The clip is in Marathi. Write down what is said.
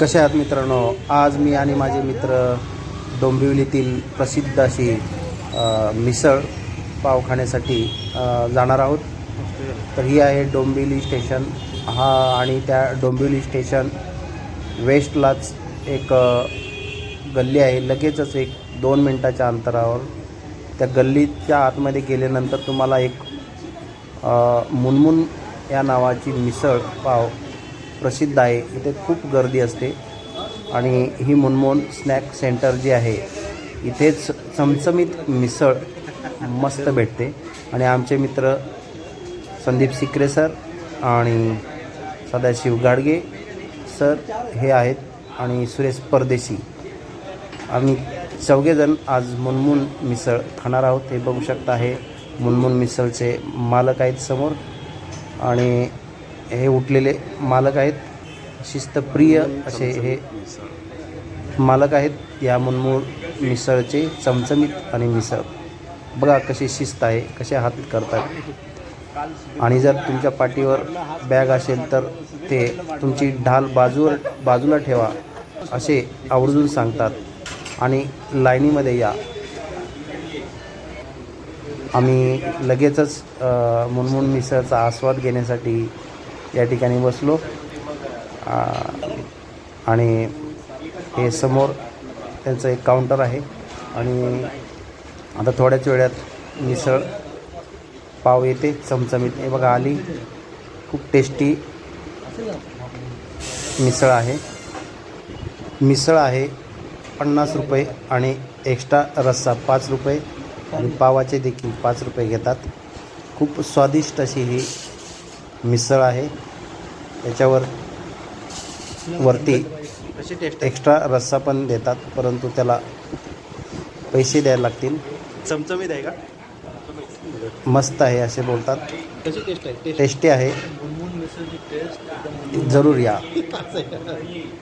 कसे आहात मित्रांनो? आज मी आणि माझे मित्र डोंबिवलीतील प्रसिद्ध अशी मिसळ पाव खाण्यासाठी जाणार आहोत. तर ही आहे डोंबिवली स्टेशन. हा आणि त्या डोंबिवली स्टेशन वेस्टलाच एक गल्ली आहे. लगेचच एक दोन मिनटाच्या अंतरावर त्या गल्लीच्या आतमध्ये गेल्यानंतर तुम्हाला एक मुनमुन या नावाची मिसळ पाव प्रसिद्ध आहे. इथे खूप गर्दी असते. आणि ही मुनमुन स्नॅक सेंटर जी आहे इथेच चमचमीत मिसळ मस्त भेटते. आणि आमचे मित्र संदीप सिकरे सर आणि सदाशिव गाडगे सर हे आहेत आणि सुरेश परदेशी. आम्ही चौघेजण आज मुनमुन मिसळ खाणार आहोत. हे बघू शकता हे मुनमुन मिसळचे मालक आहेत समोर. आणि हे उठलेले मालक आहेत शिस्तप्रिय असे हे मालक आहेत. या मुनमुन मिसळचे चमचमीत आणि मिसळ. बघा कशी शिस्त आहे कसे हात करतात. आणि जर तुमच्या पाठीवर बॅग असेल तर ते तुमची ढाल बाजूवर बाजूला ठेवा असे आवर्जून सांगतात. आणि लाईनीमध्ये या. आम्ही लगेचच मुनमुन मिसळचा आस्वाद घेण्यासाठी या ठिकाणी बसलो. आणि हे समोर त्यांचं एक काउंटर आहे. आणि आता थोड्याच वेळात मिसळ पाव येते चमचमीत. हे बघा आली. खूप टेस्टी मिसळ आहे. मिसळ आहे पन्नास रुपये आणि एक्स्ट्रा रस्सा पाच रुपये. आणि पावाचे देखील पाच रुपये घेतात. खूप स्वादिष्ट अशी ही मिसळ आहे. त्याच्यावर वरती एक्स्ट्रा रस्सा पण देतात परंतु त्याला पैसे द्यायला लागतील. चमचमीत आहे का? मस्त आहे असे बोलतात. टेस्ट आहे? जरूर या.